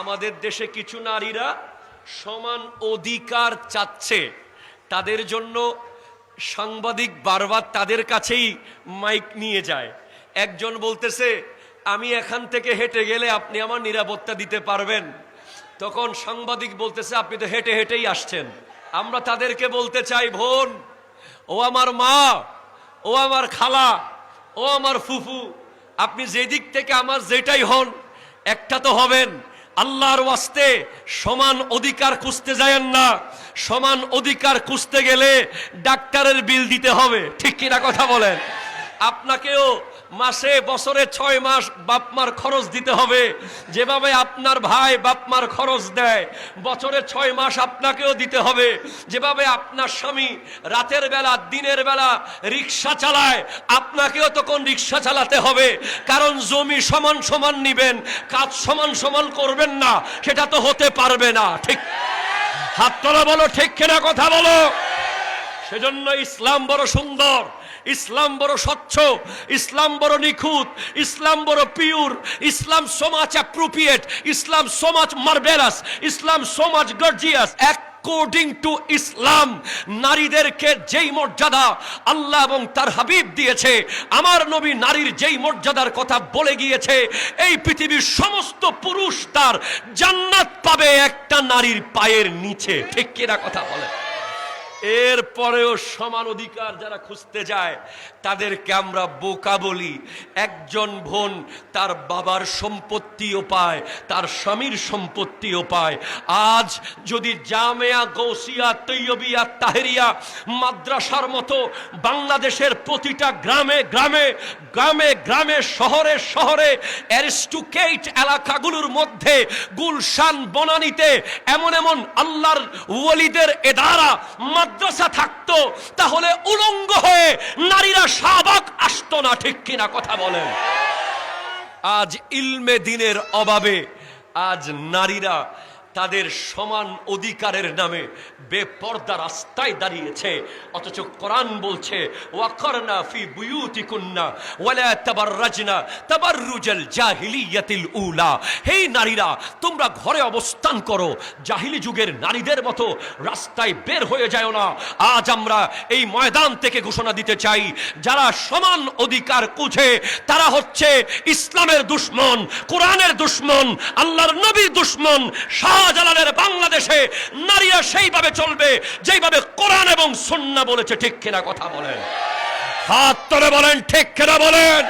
আমাদের দেশে কিছু নারীরা সমান অধিকার চাচ্ছে। তাদের জন্য সাংবাদিক বারবার তাদের কাছেই মাইক নিয়ে যায়। একজন বলতেছে, আমি এখান থেকে হেঁটে গেলে আপনি আমার নিরাপত্তা দিতে পারবেন। তখন সাংবাদিক বলতেছে, আপনি তো হেঁটে হেঁটেই আসছেন। আমরা তাদেরকে বলতে চাই, বোন, ও আমার মা, ও আমার খালা, ও আমার ফুফু, আপনি যেদিক থেকে আমার যেটাই হন, একটা তো হবেন। আল্লাহর ওয়াস্তে সমান অধিকার খুঁজতে যায়েন না। সমান অধিকার খুঁজতে গেলে ডাক্তারের বিল দিতে হবে। ঠিক কিনা কথা বলেন? আপনাকেও মাসে, বছরে ছয় মাস বাপমার খরচ দিতে হবে। যেভাবে আপনার ভাই বাপমার খরচ দেয়, বছরে ছয় মাস আপনাকেও দিতে হবে। যেভাবে আপনার স্বামী রাতের বেলা, দিনের বেলা রিক্সা চালায়, আপনাকেও তখন রিক্সা চালাতে হবে। কারণ জমি সমান সমান নিবেন, কাজ সমান সমান করবেন না, সেটা তো হতে পারবে না, ঠিক? হাত তোলা বলো, ঠিক কিনা কথা বলো? সেজন্য ইসলাম বড় সুন্দর। ইসলাম বড় স্বচ্ছ, ইসলাম বড় নিখুঁত, ইসলাম বড় পিওর ইসলাম সমাজ অ্যাপ্রোপ্রিয়েট ইসলাম সমাজ মার্বেলাস ইসলাম সমাজ গর্জিয়াস এক অ্যাকর্ডিং টু ইসলাম, নারীদেরকে যেই মর্যাদা আল্লাহ এবং তার হাবিব দিয়েছে, আমার নবী নারীর যেই মর্যাদার কথা বলে গিয়েছে, এই পৃথিবীর সমস্ত পুরুষ তার জান্নাত পাবে একটা নারীর পায়ের নিচে। ঠিক কিনা কথা বলে এরপরেও সমান অধিকার যারা খুঁজতে যায়, তাদেরকে আমরা বোকা বলি। একজন বোন তার বাবার সম্পত্তিও পায়, তার স্বামীর সম্পত্তিও পায়। আজ যদি জামেয়া গৌসিয়া তৈয়বিয়া, তাহেরিয়া মাদ্রাসার মতো বাংলাদেশের প্রতিটা গ্রামে গ্রামে গ্রামে গ্রামে, শহরে শহরে অ্যারিস্টুকেট এলাকাগুলোর মধ্যে গুলশান, বনানীতে এমন এমন আল্লাহর ওলিদের এদারা মাদ্রাসা থাকতো, তাহলে উলঙ্গ হয়ে নারীরা শাহবাগ আসতো না, ঠিক কিনা কথা বলেন। আজ ইলমে দিনের অভাবে আজ নারীরা তাদের সমান অধিকারের নামে বেপর্দা রাস্তায় দাঁড়িয়েছে। অথচ কোরআন বলছে নারীরা, তোমরা ঘরে অবস্থান করো। জাহিলি যুগের নারীদের মতো রাস্তায় বের হয়ে যায় না। আজ আমরা এই ময়দান থেকে ঘোষণা দিতে চাই, যারা সমান অধিকার খুঁজে, তারা হচ্ছে ইসলামের দুশ্মন, কোরআনের দুশ্মন, আল্লাহর নবীর দুশ্মন শাহজালালের বাংলাদেশে নারীরা সেইভাবে চলবে, যেইভাবে কোরআন এবং সন্না বলেছে, ঠিক কিনা কথা বলেন। হাত তোলে বলেন, ঠিক কিনা বলেন।